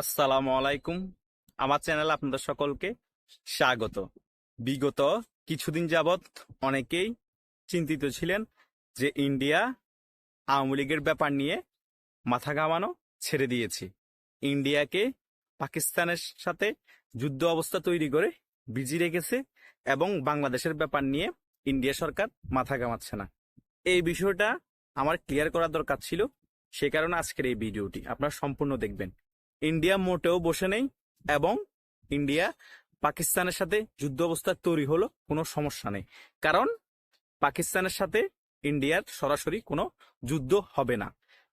আসসালামু আলাইকুম। আমার চ্যানেল আপনাদের সকলকে স্বাগত। বিগত কিছুদিন যাবৎ অনেকেই চিন্তিত ছিলেন যে ইন্ডিয়া আওয়ামী লীগের ব্যাপার নিয়ে মাথা ঘামানো ছেড়ে দিয়েছে। ইন্ডিয়াকে পাকিস্তানের সাথে যুদ্ধ অবস্থা তৈরি করে বিজি রেখেছে এবং বাংলাদেশের ব্যাপার নিয়ে ইন্ডিয়া সরকার মাথা ঘামাচ্ছে না। এই বিষয়টা আমার ক্লিয়ার করা দরকার ছিল। সে কারণে আজকের এই ভিডিওটি আপনারা সম্পূর্ণ দেখবেন। ইন্ডিয়া মোটেও বসে নেই এবং ইন্ডিয়া পাকিস্তানের সাথে যুদ্ধ অবস্থা তৈরি হলো কোনো সমস্যা নেই। কারণ পাকিস্তানের সাথে ইন্ডিয়ার সরাসরি কোনো যুদ্ধ হবে না।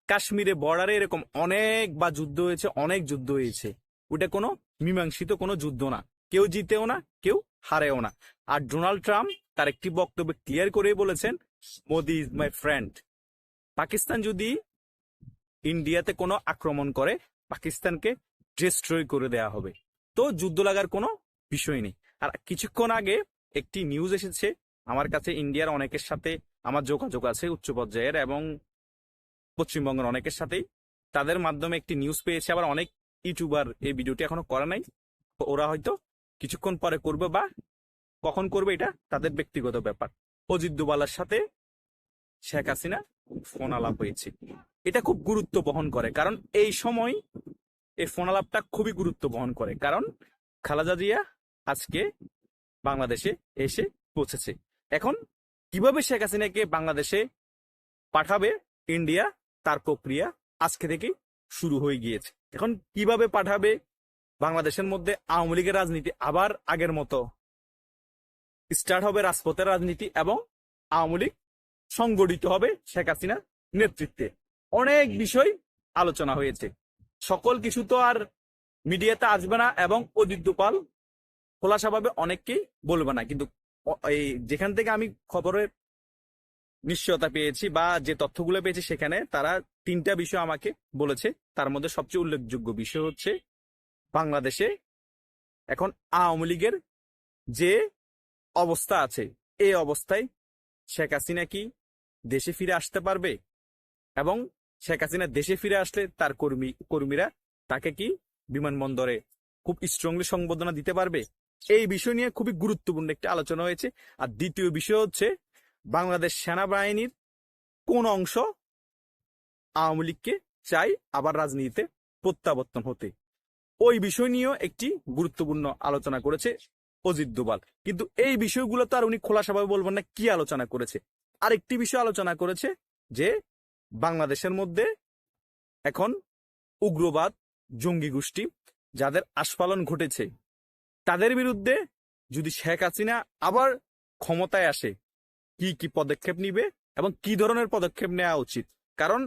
কাশ্মীরে বর্ডারে এরকম অনেক বা যুদ্ধ হয়েছে, অনেক যুদ্ধ হয়েছে। ওটা কোনো মীমাংসিত কোনো যুদ্ধ না। কেউ জিতেও না, কেউ হারেও না। আর ডোনাল্ড ট্রাম্প তার একটি বক্তব্য ক্লিয়ার করে বলেছেন Modi is my friend Pakistan যদি ইন্ডিয়াতে কোনো আক্রমণ করে পাকিস্তানকে ডিস্ট্রয় করে দেয়া হবে। তো যুদ্ধ লাগার কোনো বিষয় নেই। আর কিছুক্ষণ আগে একটি নিউজ এসেছে, আমার কাছে ইন্ডিয়ার অনেকের সাথে, আমার যোগাযোগ আছে উচ্চ পর্যায়ের এবং পশ্চিমবঙ্গের অনেকের সাথেই। তাদের মাধ্যমে একটি নিউজ পেয়েছে, আবার অনেক ইউটিউবার এই ভিডিওটি এখনও করে নাই। ওরা হয়তো কিছুক্ষণ পরে করবে বা কখন করবে এটা তাদের ব্যক্তিগত ব্যাপার। অজিত দুবালার সাথে শেখ হাসিনা ফোন আলাপ হয়েছে। এটা খুব গুরুত্ব বহন করে, কারণ এই সময় এই ফোন আলাপটা খুবই গুরুত্ব বহন করে, কারণ খালাদা জিয়া আজকে বাংলাদেশে এসে পৌঁছেছে। এখন কীভাবে শেখ হাসিনাকে বাংলাদেশে পাঠাবে ইন্ডিয়া, তার প্রক্রিয়া আজকে থেকে শুরু হয়ে গিয়েছে। এখন কীভাবে পাঠাবে বাংলাদেশের মধ্যে আওয়ামী লীগের রাজনীতি? আবার আগের মতো স্টার্ট হবে রাজপথের রাজনীতি এবং আওয়ামী লীগ সংগঠিত হবে শেখ হাসিনার নেতৃত্বে। অনেক বিষয় আলোচনা হয়েছে। সকল কিছু তো আর মিডিয়াতে আসবে না এবং অদিত্য পাল খোলাসাভাবে অনেককেই বলবে না। কিন্তু এই যেখান থেকে আমি খবরের নিশ্চয়তা পেয়েছি বা যে তথ্যগুলো পেয়েছি সেখানে তারা তিনটা বিষয় আমাকে বলেছে। তার মধ্যে সবচেয়ে উল্লেখযোগ্য বিষয় হচ্ছে বাংলাদেশে এখন আওয়ামী লীগের যে অবস্থা আছে এই অবস্থায় শেখ হাসিনা কি দেশে ফিরে আসতে পারবে? এবং শেখ হাসিনা দেশে ফিরে আসলে তার কর্মী, কর্মীরা তাকে কি বিমানবন্দরে খুব স্ট্রংলি সংবর্ধনা দিতে পারবে? এই বিষয় নিয়ে খুবই গুরুত্বপূর্ণ একটি আলোচনা হয়েছে। আর দ্বিতীয় বিষয় হচ্ছে, বাংলাদেশ সেনাবাহিনীর কোন অংশ আওয়ামী লীগকে চাই আবার রাজনীতিতে প্রত্যাবর্তন হতে? ওই বিষয় নিয়েও একটি গুরুত্বপূর্ণ আলোচনা করেছে অজিত দোবাল কিন্তু এই বিষয়গুলো তো আর উনি খোলাসাভাবে বলবেন না কি আলোচনা করেছে। আর একটি বিষয় আলোচনা করেছে যে বাংলাদেশের মধ্যে এখন উগ্রবাদ, জঙ্গি গোষ্ঠী যাদের আস্ফালন ঘটেছে, তাদের বিরুদ্ধে যদি শেখ হাসিনা আবার ক্ষমতায় আসে, কি কি পদক্ষেপ নিবে এবং কি ধরনের পদক্ষেপ নেওয়া উচিত? কারণ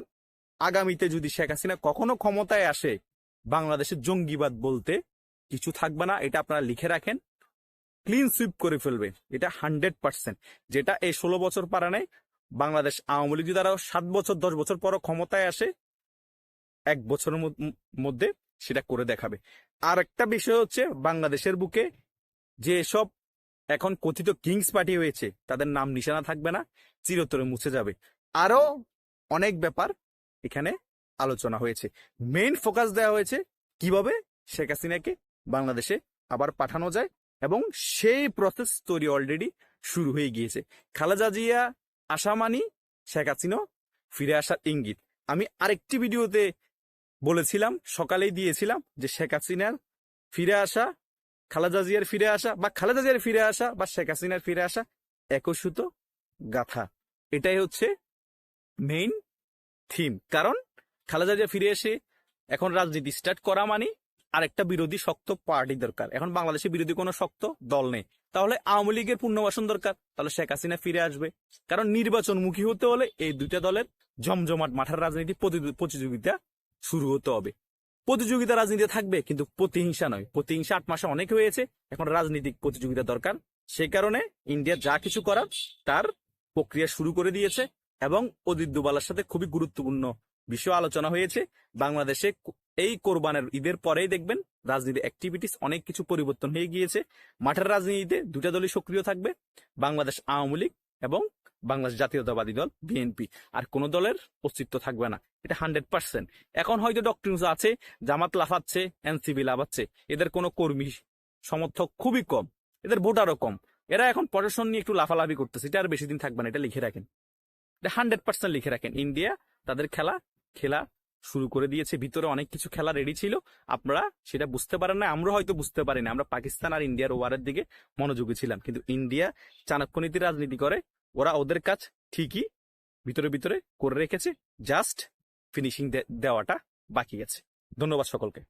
আগামীতে যদি শেখ হাসিনা কখনো ক্ষমতায় আসে বাংলাদেশের জঙ্গিবাদ বলতে কিছু থাকবে না, এটা আপনারা লিখে রাখেন। ক্লিন সুইপ করে ফেলবে। এটা হান্ড্রেড পার্সেন্ট যেটা এই ষোলো বছর পারা নেই, বাংলাদেশ আওয়ামী লীগ আরও সাত বছর, দশ বছর পরও ক্ষমতায় আসে, এক বছরের মধ্যে সেটা করে দেখাবে। আর একটা বিষয় হচ্ছে বাংলাদেশের বুকে যে সব এখন কথিত কিংস পার্টি হয়েছে, তাদের নাম নিশানা থাকবে না, চিরতরে মুছে যাবে। আরও অনেক ব্যাপার এখানে আলোচনা হয়েছে। মেইন ফোকাস দেওয়া হয়েছে কীভাবে শেখ হাসিনাকে বাংলাদেশে আবার পাঠানো যায় এবং সেই প্রসেস তৈরি অলরেডি শুরু হয়ে গিয়েছে। খালেদা জিয়া আসা মানি শেখ হাসিনা ফিরে আসার ইঙ্গিত। আমি আরেকটি ভিডিওতে বলেছিলাম, সকালেই দিয়েছিলাম যে শেখ হাসিনার ফিরে আসা, খালেদা জিয়ার ফিরে আসা বা খালেদা জিয়ার ফিরে আসা বা শেখ হাসিনার ফিরে আসা একই সুতো গাথা। এটাই হচ্ছে মেইন থিম কারণ খালেদা জিয়া ফিরে এসে এখন রাজনীতি স্টার্ট করা মানে আরেকটা বিরোধী শক্ত পার্টি দরকার। এখন বাংলাদেশে বিরোধী কোনো শক্ত দল নেই। তাহলে আওয়ামী লীগের পুনর্বাসন দরকার। তাহলে শেখ হাসিনা ফিরে আসবে। কারণ নির্বাচনমুখী হতে হলে এই দুইটা দলের জমজমাট মাঠের রাজনীতি প্রতিযোগিতা শুরু হতে হবে। প্রতিযোগিতা রাজনীতি থাকবে, কিন্তু প্রতিহিংসা নয়। প্রতিহিংসা আট মাসে অনেক হয়েছে। এখন রাজনৈতিক প্রতিযোগিতা দরকার। সেই কারণে ইন্ডিয়া যা কিছু করার, তার প্রক্রিয়া শুরু করে দিয়েছে এবং অদিত দুবালার সাথে খুবই গুরুত্বপূর্ণ বিষয় আলোচনা হয়েছে। বাংলাদেশে এই কোরবানের ঈদের পরেই দেখবেন রাজনীতি অ্যাক্টিভিটিস অনেক কিছু পরিবর্তন হয়ে গিয়েছে। মাঠের রাজনীতিতে দুটা দলই সক্রিয় থাকবে, বাংলাদেশ আওয়ামী লীগ এবং বাংলাদেশ জাতীয়তাবাদী দল, বিএনপি। আর কোন দলের অস্তিত্ব থাকবে না, এটা হান্ড্রেড পার্সেন্ট। এখন হয়তো ডক্টর আছে, জামাত লাফাচ্ছে এনসিবি লাফাচ্ছে, এদের কোনো কর্মী সমর্থক খুবই কম, এদের ভোটারও কম। এরা এখন প্রশাসন নিয়ে একটু লাফালাফি করতেছে, এটা আর বেশি দিন থাকবে না, এটা লিখে রাখেন। এটা হান্ড্রেড পার্সেন্ট লিখে রাখেন। ইন্ডিয়া তাদের খেলা খেলা শুরু করে দিয়েছে, ভিতরে অনেক কিছু খেলা রেডি ছিল। আপনারা সেটা বুঝতে পারেন না, আমরা হয়তো বুঝতে পারি না। আমরা পাকিস্তান আর ইন্ডিয়ার ওয়ারের দিকে মনোযোগী ছিলাম, কিন্তু ইন্ডিয়া চাণক্যনীতি রাজনীতি করে, ওরা ওদের কাজ ঠিকই ভিতরে ভিতরে করে রেখেছে জাস্ট ফিনিশিং দেওয়াটা বাকি আছে ধন্যবাদ সকলকে।